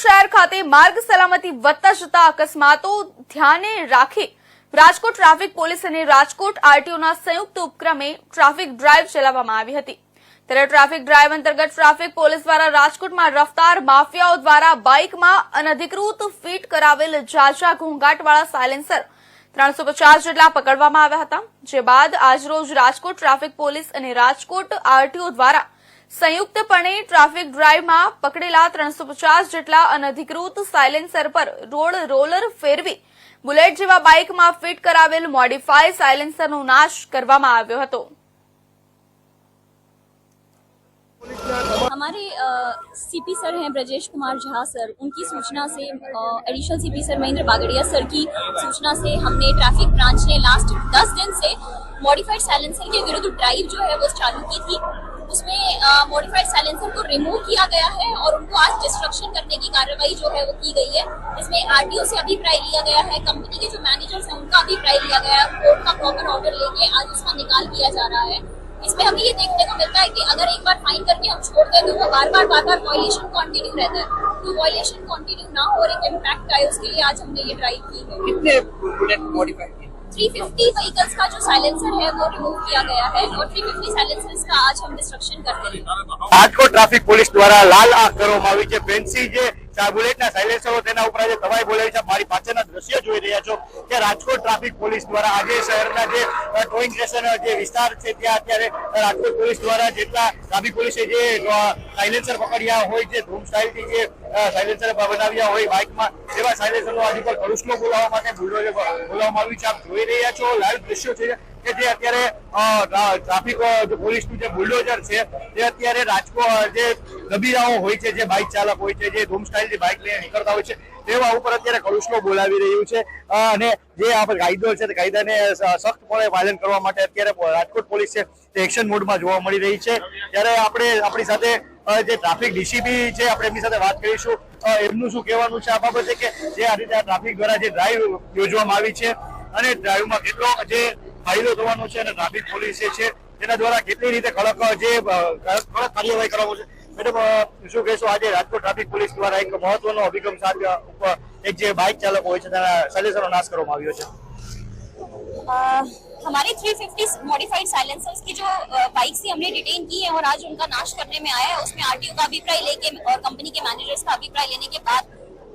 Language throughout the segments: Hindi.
શહેર ખાતે માર્ગ સલામતી વધતા જતા અકસ્માતો ધ્યાને રાખી રાજકોટ ટ્રાફિક પોલીસ અને રાજકોટ આરટીઓના સંયુક્ત ઉપક્રમે ટ્રાફિક ડ્રાઈવ ચલાવવામાં આવી હતી. ત્યારે ટ્રાફિક ડ્રાઈવ અંતર્ગત ટ્રાફિક પોલીસ દ્વારા રાજકોટમાં રફતાર માફિયાઓ દ્વારા બાઇકમાં અનધિકૃત ફીટ કરાવેલ ઝાઝા ઘોંઘાટવાળા સાયલેન્સર ત્રણસો પચાસ જેટલા પકડવામાં આવ્યા હતા. જે બાદ આજરોજ રાજકોટ ટ્રાફિક પોલીસ અને રાજકોટ આરટીઓ દ્વારા સંયુક્તપણે ટ્રાફિક ડ્રાઈવમાં પકડેલા ત્રણસો પચાસ જેટલા અનધિકૃત સાયલેન્સર પર રોડ રોલર ફેરવી બુલેટ જેવા બાઇકમાં ફિટ કરાવેલ મોડિફાઈ સાયલેન્સરનો નાશ કરવામાં આવ્યો હતો हमारे सीपी सर हैं ब्रजेश कुमार झा सर उनकी सूचना से additional CP sir Mahendra Bagdiya sir की सूचना से हमने ट्रैफिक ब्रांच ने लास्ट दस दिन से मॉडिफाइड साइलेंसर के विरुद्ध ड्राइव जो है वो चालू की थी उसमें मॉडिफाइड साइलेंसर को रिमूव किया गया है और उनको आज डिस्ट्रक्शन करने की कार्रवाई जो है वो की गई है। इसमें आरटीओ से अभिप्राय लिया गया है कंपनी के जो मैनेजर्स हैं उनका अभिप्राय लिया गया है कोर्ट का प्रॉपर ऑर्डर लेके आज उसका निकाल किया जा रहा है। इसमें हमें ये देखने को मिलता है कि अगर एक बार फाइन करके हम छोड़ दें तो वो बार बार बार बार वॉयलेशन कंटिन्यू रहता है। तो वॉयलेशन कंटिन्यू ना हो और एक इम्पैक्ट आए, उसके लिए आज हमने ये ड्राइव की है। कितने बुलेट मॉडिफाइड 350 व्हीकल्स का जो साइलेंसर है वो रिमूव किया गया है और 350 साइलेंसर्स का आज हम डिस्ट्रक्शन करते हैं રાજકોટ ટ્રાફિક પોલીસ દ્વારા લાલ આંખ કરવામાં આવી છે ફેન્સી જે ચા બુલેટના સાયલેન્સરો તેના ઉપર આજે તવાઈ બોલાવી છે મારી પાછળના દ્રશ્ય જોઈ રહ્યા છો કે રાજકોટ ટ્રાફિક પોલીસ દ્વારા આજે શહેરના જે ટોઈંગ સ્ટેશન જે વિસ્તાર છે ત્યાં અત્યારે રાજકોટ પોલીસ દ્વારા જેટલા ટ્રાફિક પોલીસે જે સાયલેન્સર પકડ્યા હોય, જે ધૂમ સ્ટાઇલથી જે સાયલેન્સર બનાવ્યા હોય બાઇકમાં એવા સાયલેન્સરનો આજે પર કરુષ્કો બોલાવવા માટે બોલાવવામાં આવ્યું છે. આપ જોઈ રહ્યા છો, લાઈવ દ્રશ્યો છે કે જે અત્યારે ટ્રાફિક પોલીસનું જે બુલડોઝર છે તે અત્યારે રાજકોટ જે ગભીરાઓ હોય છે, જે બાઇક ચાલક હોય છે, જે ધૂમ સ્ટાઇલ જે બાઇક લઈને નીકળતા હોય છે તેવા ઉપર અત્યારે કરુષ્કો બોલાવી રહ્યું છે. અને જે આપણે કાયદો છે, તે કાયદાને સખ્તપણે પાલન કરવા માટે અત્યારે રાજકોટ પોલીસ છે, તે એક્શન મોડમાં જોવા મળી રહી છે. ત્યારે આપણે, આપણી સાથે જે ટ્રાફિક ડીસીપી છે, આપણે એમની સાથે વાત કરીશું. એમનું શું કહેવાનું છે આ બાબતે કે જે આ રીતે ટ્રાફિક દ્વારા જે ડ્રાઈવ યોજવામાં આવી છે, અને ડ્રાઈવમાં કેટલો જે ફાયદો થવાનો છે અને ટ્રાફિક પોલીસ જે છે તેના દ્વારા કેટલી રીતે કડક જે અ, કડક કડક કાર્યવાહી કરવામાં છે મેડમ અ, શું કહેશો આજે રાજકોટ ટ્રાફિક પોલીસ દ્વારા એક મહત્વનો અભિગમ સાથે ઉપર એક જે બાઇક ચાલક હોય છે તેના સલેસરનો નાશ કરવામાં આવ્યો છે अ, हमारे 350 मॉडिफाइड साइलेंसर्स की जो बाइक्स थी हमने डिटेन की है और आज उनका नाश करने में आया है उसमें आरटीओ का अभिप्राय लेके और कंपनी के मैनेजर्स का अभिप्राय लेने के बाद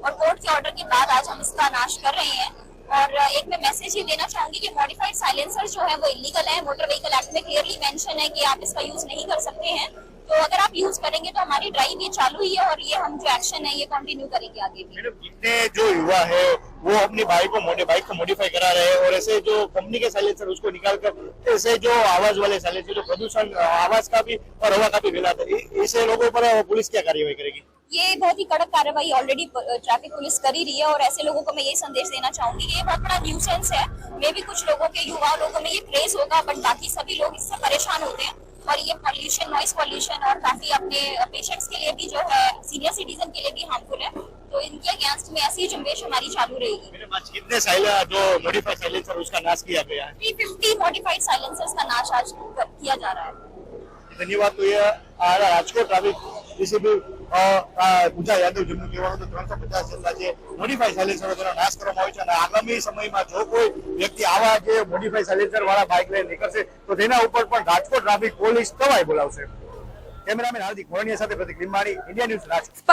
और कोर्ट के ऑर्डर के बाद आज हम इसका नाश कर रहे हैं और एक मैं मैसेज ये देना चाहूँगी कि मॉडिफाइड साइलेंसर जो है वो इलीगल है मोटर व्हीकल एक्ट में क्लियरली मेंशन है कि आप इसका यूज़ नहीं कर सकते हैं। तो अगर आप यूज़ करेंगे तो हमारी ड्राइव ये चालू ही है और ये हम जो एक्शन है ये कंटिन्यू करेंगे आगे भी। कितने जो युवा है वो अपनी बाइक को मोटे बाइक को मॉडिफाई करा रहे हैं और ऐसे जो कंपनी के साइलेंसर उसको निकाल कर ऐसे जो आवाज़ वाले साइलेंसर जो प्रदूषण आवाज़ का भी और हवा का भी फैलाते हैं ऐसे लोगों पर पुलिस क्या कार्यवाही करेगी? ये बहुत ही कड़क कार्रवाई ऑलरेडी ट्रैफ़िक पुलिस कर ही रही है और ऐसे लोगों को मैं ये संदेश देना चाहूँगी कि ये बहुत बड़ा न्यूसेंस है। मे भी कुछ लोगों के युवा लोगों में ये क्रेज होगा बट बाकी सभी लोग इससे परेशान होते हैं। और ये पॉल्यूशन नॉइस पॉल्यूशन और काफ़ी अपने पेशेंट्स के लिए भी जो है सीनियर सिटीजन के लिए भी हार्मफुल है। तो इनके अगेंस्ट में ऐसी जुम्बेश हमारी चालू रहेगी। कितने जो मॉडिफाइड साइलेंसर उसका नाश किया गया थ्री फिफ्टी मॉडिफाइड साइलेंसर का नाश आज किया जा रहा है। धन्यवाद तो ये राजकोट ट्रैफ़िक किसी भी પૂજા યાદવ જેમનું કહેવાનું હતું ત્રણસો પચાસ જેટલા જે મોડિફાઈ સાયલેન્સરો તેનો નાશ કરવામાં આવ્યો છે અને આગામી સમયમાં જો કોઈ વ્યક્તિ આવા જે મોડિફાઈ સાયલેન્સર વાળા બાઇક લઈને નીકળશે, તો તેના ઉપર પણ રાજકોટ ટ્રાફિક પોલીસ કવાય બોલાવશે. કેમેરામેન હાર્દિક મોરણીયા સાથે પ્રતિક લીંબાણી ઇન્ડિયા ન્યૂઝ રાજકોટ.